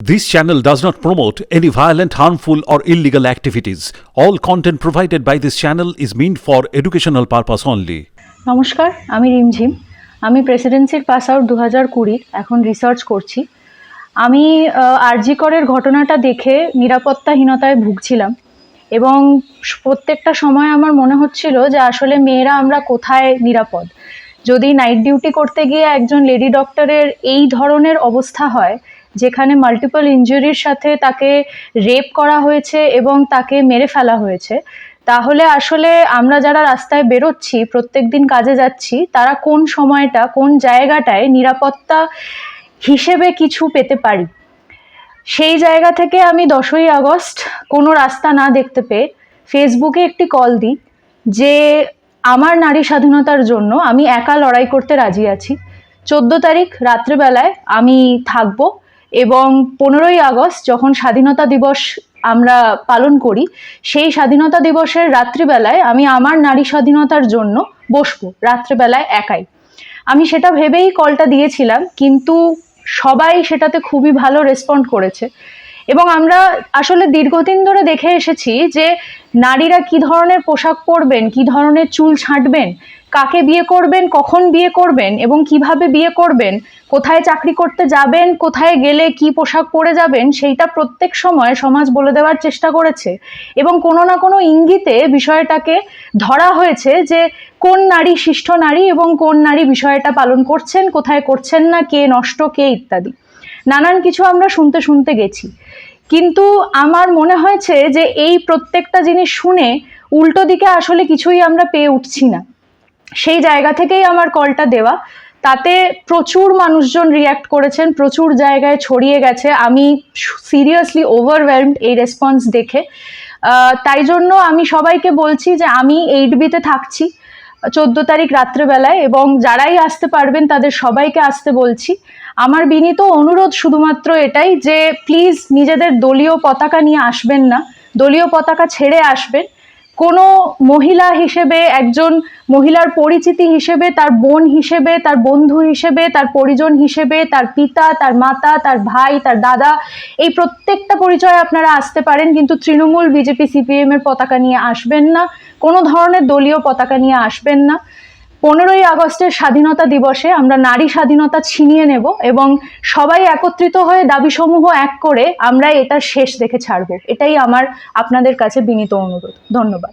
This channel does not promote any violent, harmful, or illegal activities. All content provided by this channel is meant for educational purpose only. নমস্কার আমি রিমঝিম আমি প্রেসিডেন্সির pass out দু হাজার কুড়ির এখন research করছি আমি আরজি করের ঘটনাটা দেখে নিরাপত্তাহীনতায় ভুগছিলাম এবং প্রত্যেকটা সময় আমার মনে হচ্ছিল যে আসলে মেয়েরা আমরা কোথায় নিরাপদ যদি নাইট ডিউটি করতে গিয়ে একজন লেডি ডক্টরের এই ধরনের অবস্থা হয় যেখানে মাল্টিপল ইঞ্জুরির সাথে তাকে রেপ করা হয়েছে এবং তাকে মেরে ফেলা হয়েছে। তাহলে আসলে আমরা যারা রাস্তায় বেরোচ্ছি, প্রত্যেক দিন কাজে যাচ্ছি, তারা কোন সময়টা, কোন জায়গাটায় নিরাপত্তা হিসেবে কিছু পেতে পারি? সেই জায়গা থেকে আমি দশই আগস্ট কোনো রাস্তা না দেখতে পেয়ে ফেসবুকে একটি কল দিই যে, আমার নারী স্বাধীনতার জন্য আমি একা লড়াই করতে রাজি আছি। চোদ্দ তারিখ রাত্রেবেলায় আমি থাকব এবং পনেরোই আগস্ট যখন স্বাধীনতা দিবস আমরা পালন করি, সেই স্বাধীনতা দিবসের রাত্রিবেলায় আমি আমার নারী স্বাধীনতার জন্য বসবো, রাত্রিবেলায় একাই। আমি সেটা ভেবেই কলটা দিয়েছিলাম, কিন্তু সবাই সেটাতে খুবই ভালো রেসপন্ড করেছে। এবং আমরা আসলে দীর্ঘদিন ধরে দেখে এসেছি যে নারীরা কি ধরনের পোশাক পরবেন, কি ধরনের চুল ছাঁটবেন, কাকে বিয়ে করবেন, কখন বিয়ে করবেন এবং কীভাবে বিয়ে করবেন, কোথায় চাকরি করতে যাবেন, কোথায় গেলে কি পোশাক পরে যাবেন, সেইটা প্রত্যেক সময় সমাজ বলে দেওয়ার চেষ্টা করেছে। এবং কোনো না কোনো ইঙ্গিতে বিষয়টাকে ধরা হয়েছে যে কোন নারী শিষ্ট নারী এবং কোন নারী বিষয়টা পালন করছেন, কোথায় করছেন না, কে নষ্ট, কে ইত্যাদি। নানান কিছু আমরা শুনতে শুনতে গেছি। কিন্তু আমার মনে হয়েছে যে এই প্রত্যেকটা জিনিস শুনে উল্টো দিকে আসলে কিছুই আমরা পেয়ে উঠছি না। সেই জায়গা থেকেই আমার কলটা দেওয়া। তাতে প্রচুর মানুষজন রিয়্যাক্ট করেছেন, প্রচুর জায়গায় ছড়িয়ে গেছে। আমি সিরিয়াসলি ওভারওয়েলমড এই রেসপন্স দেখে। তাই জন্য আমি সবাইকে বলছি যে আমি এইট বিতে থাকছি। চোদ্দ তারিখ রাত্রেবেলায় এবং যারাই আসতে পারবেন তাদের সবাইকে আসতে বলছি। আমার বিনীত অনুরোধ শুধুমাত্র এটাই যে প্লিজ নিজেদের দলীয় পতাকা নিয়ে আসবেন না। দলীয় পতাকা ছেড়ে আসবেন। কোনো মহিলা হিসেবে, একজন মহিলার পরিচিতি হিসেবে, তার বোন হিসেবে, তার বন্ধু হিসেবে, তার পরিজন হিসেবে, তার পিতা, তার মাতা, তার ভাই, তার দাদা, এই প্রত্যেকটা পরিচয়ে আপনারা আসতে পারেন, কিন্তু তৃণমূল, বিজেপি, সিপিএম এর পতাকা নিয়ে আসবেন না। কোনো ধরনের দলীয় পতাকা নিয়ে আসবেন না। পনেরোই আগস্টের স্বাধীনতা দিবসে আমরা নারী স্বাধীনতা ছিনিয়ে নেব এবং সবাই একত্রিত হয়ে দাবিসমূহ এক করে আমরা এটা শেষ দেখে ছাড়বো। এটাই আমার আপনাদের কাছে বিনীত অনুরোধ। ধন্যবাদ।